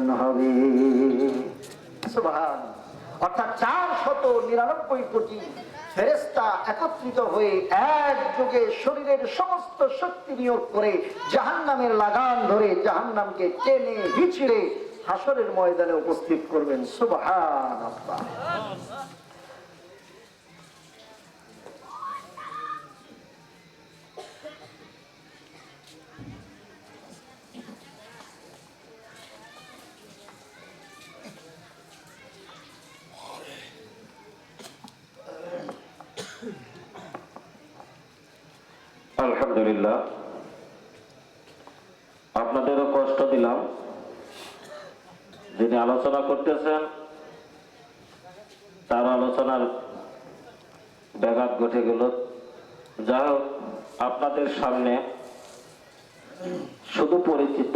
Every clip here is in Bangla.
ময়দান হবে। অর্থাৎ চার শত নিরানব্বই কোটি ফেরেস্তা একত্রিত হয়ে এক যুগে শরীরের সমস্ত শক্তি নিয়োগ করে জাহান্নামের লাগান ধরে জাহান্নামকে টেনে হিচড়ে হাসরের ময়দানে উপস্থিত করবেন। সুবহান আলহামদুলিল্লাহ। আপনাদেরও কষ্ট দিলাম। যিনি আলোচনা করতেছেন, তার আলোচনার ব্যাঘাত ঘটে গেল। যা হোক, আপনাদের সামনে শুধু পরিচিত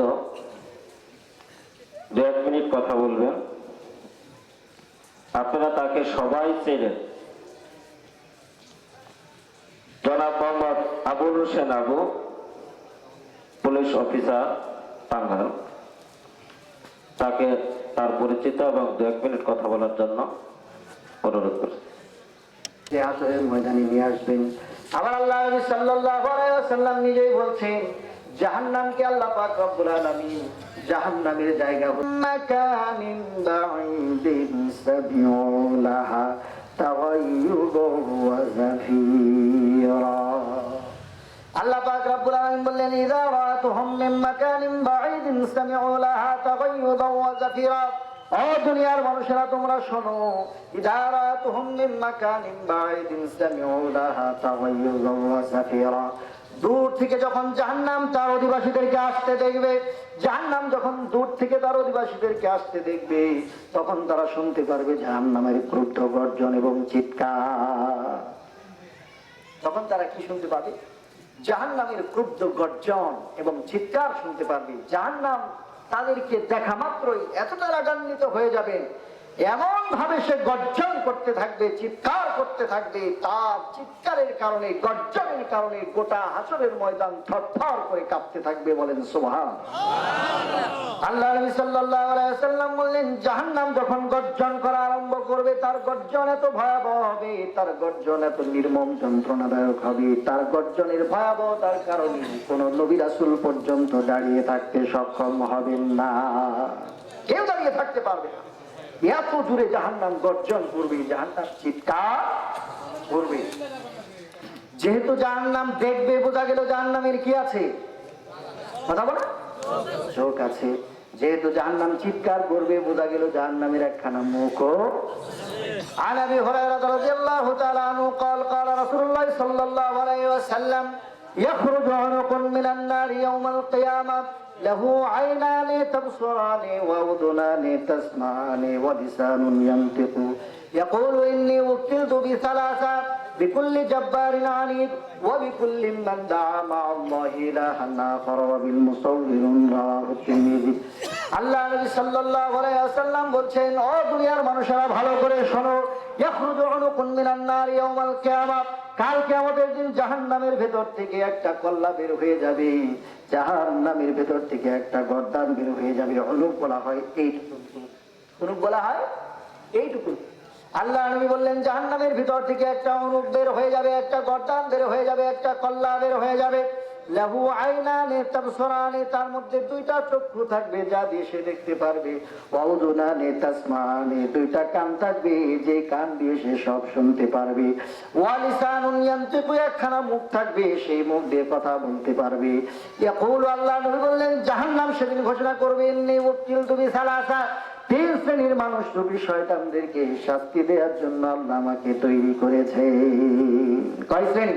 দু এক মিনিট কথা বলবেন। আপনারা তাকে সবাই চেনেন। জনাব মোহাম্মদ আবুল হোসেন আবু পুলিশ অফিসার টাঙ্গাইল তাকে তার পরিচিত এবং দু এক মিনিট কথা বলার জন্য অনুরোধ করছি। যে আসরের ময়দানে নিয়ে আসবেন। আবার আল্লাহ নবী সাল্লাল্লাহু আলাইহি ওয়াসাল্লাম নিজেই বলছেন জাহান্নামকে আল্লাহ পাক রব্বুল আলামিন জাহান্নামের জায়গা মাকানিন বাঈদিন সাবিউলাহা ওয়া জাফীরা আল্লাহ পাক রব্বুল আলামিন বললেন, ইযা রাআতুহুম মিন মাকানিন বাঈদিন সামিউ লাহা তাগায়্যুবা ওয়া জাফীরা ও দুনিয়ার মানুষেরা, তোমরা শোনো, ইযা রাআতুহুম মিন মাকানিন বাঈদিন সামিউ লাহা তাগায়্যুবা ওয়া দূর থেকে যখন জাহান্নাম তার অধিবাসীদেরকে আসতে দেখবে, জাহান্নাম যখন দূর থেকে তার অধিবাসীদেরকে আসতে দেখবে, তখন তারা শুনতে পারবে জাহান্নামের ক্রুদ্ধ গর্জন এবং চিৎকার। তখন তারা কি শুনতে পাবে? জাহান নামের ক্রুদ্ধ গর্জন এবং চিৎকার শুনতে পারবে। জাহান নাম তাদেরকে দেখা মাত্রই এতটা রাগান্বিত হয়ে যাবে। এমন ভাবে সে গর্জন করতে থাকবে, চিৎকার করতে থাকবে, তার চিৎকারের কারণে, গর্জনের কারণে গোটা হাসরের ময়দান থরথর করে কাঁপতে থাকবে বলেন সোহান গর্জন এত নির্মম, যন্ত্রণাদায়ক হবে, তার গর্জনের কারণে কোন পর্যন্ত দাঁড়িয়ে থাকতে সক্ষম হবেন না। কেউ দাঁড়িয়ে থাকতে পারবে না। এত দূরে জাহান্নাম গর্জন করবে জাহান্নাম চিৎকার করবে যেহেতু জাহান্নাম দেখবে বোঝা গেল জাহান্নামের কি আছে কথা বলো চোখ আছে যেহেতু জাহান্নাম চিৎকার করবে বোঝা গেল জাহান্নামের একখানা মুখ عن ابي هريره رضي الله تعالى عنه قال قال رسول الله صلى الله عليه وسلم يخرج عنق من النار يوم القيامه له عينان تبصران وأذنان تسمعان ولسان ينطق. يقول إني وكلت بثلاثه بكل جبار عنيد وبكل من دعا مع الله إلها آخر وبالمصور رواه الترمذي আল্লাহ নবী সাল্লাল্লাহু আলাইহি ওয়াসাল্লাম বলছেন, ও দুনিয়ার মানুষেরা, ভালো করে শোনো। ইয়াখরুজু উনুকুন মিনান নার ইয়াউমাল কিয়ামাহ কাল কিয়ামতের দিন জাহান্নামের ভেতর থেকে একটা কল্লা বের হয়ে যাবে। জাহান্নামের ভেতর থেকে একটা গর্দান বের হয়ে যাবে। অনুপ বলা হয় এইটুকু। অনুপ বলা হয় এইটুকু। আল্লাহ নবী বললেন, জাহান্নামের ভিতর থেকে একটা অনুপ বের হয়ে যাবে, একটা গর্দান বের হয়ে যাবে, একটা কল্লা বের হয়ে যাবে। লাহু আইনানে তাবসরানে, তার মধ্যে দুইটা চক্ষু থাকবে যা দিয়ে সে দেখতে পারবে। তাসমানে, দুইটা কান থাকবে, যে কান দিয়ে সে সব শুনতে পারবে। ওয়ালিসানুন একখানা মুখ থাকবে, সেই মুখ দিয়ে কথা বলতে পারবে। ইয়াকুলু, আল্লাহ নবী বললেন, জাহান্নাম সেদিন ঘোষণা করবে, ইন্নী উকিল তুমি সালাসা তিন শ্রেণির মানুষ রূপী শয়তানদেরকে শাস্তি দেওয়ার জন্য আল্লাহ আমাকে তৈরি করেছে। কয় শ্রেণি?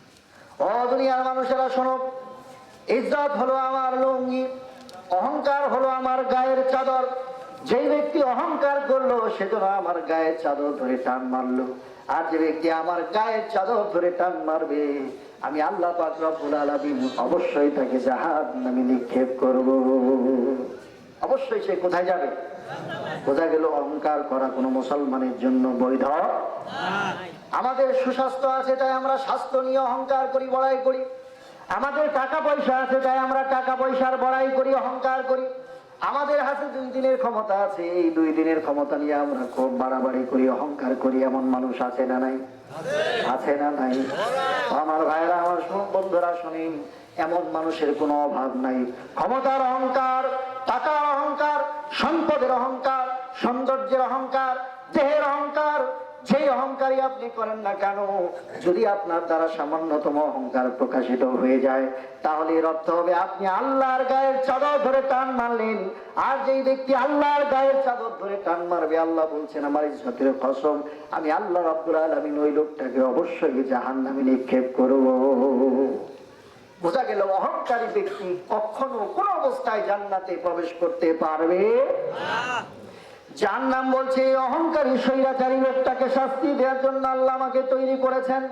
দুনিয়ার মানুষেরা শোনো, ইজ্জত হলো আমার লুঙ্গি, অহংকার হলো আমার গায়ের চাদর। যে ব্যক্তি অহংকার করল, সে যেন আমার গায়ের চাদর ধরে টান মারলো। আর যে ব্যক্তি আমার গায়ের চাদর ধরে টান মারবে, আমি আল্লাহ অবশ্যই তাকে জাহাজ নামে নিক্ষেপ করব। অবশ্যই সে কোথায় যাবে? বোঝা গেল অহংকার করা কোনো মুসলমানের জন্য বৈধ? আমাদের সুস্বাস্থ্য আছে তাই আমরা স্বাস্থ্য নিয়ে অহংকার করি, বড়াই করি। আমাদের টাকা পয়সা আছে তাই আমরা টাকা পয়সার বড়াই করি, অহংকার করি। আমাদের হাতে দুই দিনের ক্ষমতা আছে, এই দুই দিনের ক্ষমতা নিয়ে আমরা খুব বাড়াবাড়ি করি, অহংকার করি। এমন মানুষ আছে না নাই? আছে না নাই? আমার ভাইরা আমার বন্ধুরা, শুনেন। এমন মানুষের কোনো অভাব নাই। ক্ষমতার অহংকার, টাকার অহংকার, সম্পদের অহংকার, সৌন্দর্যের অহংকার, দেহের অহংকার যে অহংকারই আপনি করেন না কেন? যদি আপনার দ্বারা সামান্যতম অহংকার প্রকাশিত হয়ে যায়, তাহলে এর অর্থ হবে আপনি আল্লাহর গায়ের চাদর ধরে টান মারলেন। আর যেই ব্যক্তি আল্লাহর গায়ের চাদর ধরে টান মারবে, আল্লাহ বলছেন, আমার ইজ্জতের কসম, আমি আল্লাহ রাব্বুল আলামিন ওই লোকটাকে অবশ্যই জাহান্নামে নিক্ষেপ করব। বোঝা গেল অহংকারী ব্যক্তি কখনো কোন অবস্থায় জান্নাতে প্রবেশ করতে পারবে যার নাম বলছে এই অহংকারী স্বৈরাচারী লোকটাকে শাস্তি দেওয়ার জন্য আল্লাহ আমাকে তৈরি করেছেন।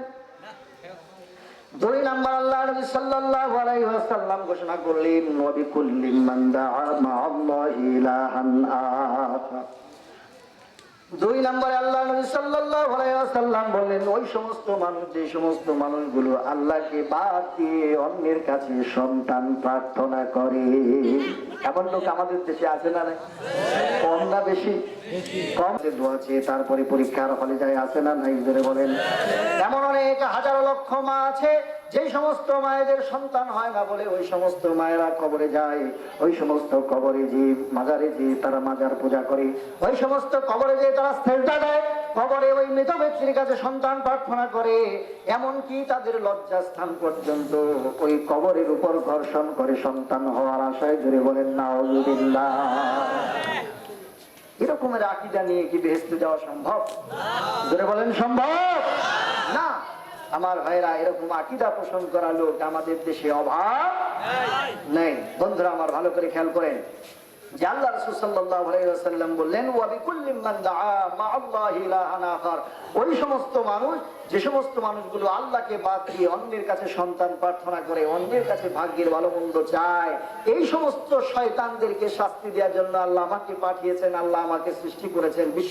দুই নাম্বার আল্লাহ নবী সাল্লাল্লাহু আলাইহি ওয়াসাল্লাম ঘোষণা করলেন নবী কুল্লিম মান দাআ মা'আল্লাহি ইলাহান আখar দুই নম্বরে আল্লাহ ওয়াসাল্লাম বললেন, ওই সমস্ত মানুষ, যে সমস্ত মানুষগুলো আল্লাহকে বাদ দিয়ে অন্যের কাছে সন্তান প্রার্থনা করে। এমন লোক আমাদের দেশে আছে না? কম না বেশি? কম চেয়ে তারপরে পরীক্ষার হলে যায়, আছে না নাই? ধরে বলেন। এমন অনেক হাজারো লক্ষ মা আছে যে সমস্ত মায়েদের সন্তান হয় না বলে ওই সমস্ত মায়েরা কবরে যায়, ওই সমস্ত কবরে যে মাজারে যে তারা মাজার পূজা করে, ওই সমস্ত কবরে যে তারা সেজদা দেয়, কবরে ওই মৃত ব্যক্তির কাছে সন্তান প্রার্থনা করে, এমনকি তাদের লজ্জা স্থান পর্যন্ত ওই কবরের উপর ঘর্ষণ করে সন্তান হওয়ার আশায় জুড়ে বলেন না এরকমের আকিদা নিয়ে কি বেহেস্তে যাওয়া সম্ভব? জোরে বলেন, সম্ভব? না। আমার ভাইরা এরকম আকিদা পোষণ করা লোক আমাদের দেশে অভাব নেই। বন্ধুরা আমার ভালো করে খেয়াল করেন। যে আল্লাহ রাসূল সাল্লাল্লাহু আলাইহি ওয়াসাল্লাম বললেন ওয়া বিকুল্লি মান দাআ মা আল্লাহি ইলাহান আখার। ওই সমস্ত মানুষ যে সমস্ত মানুষগুলো আল্লাহকে বাদ দিয়ে অন্যের কাছে সন্তান প্রার্থনা করে অন্যের কাছে ভাগ্যের ভালো মন্দ চায় এই সমস্ত শয়তানদেরকে শাস্তি দেওয়ার জন্য আল্লাহ আমাকে পাঠিয়েছেন আল্লাহ আমাকে সৃষ্টি করেছেন বিশ্ব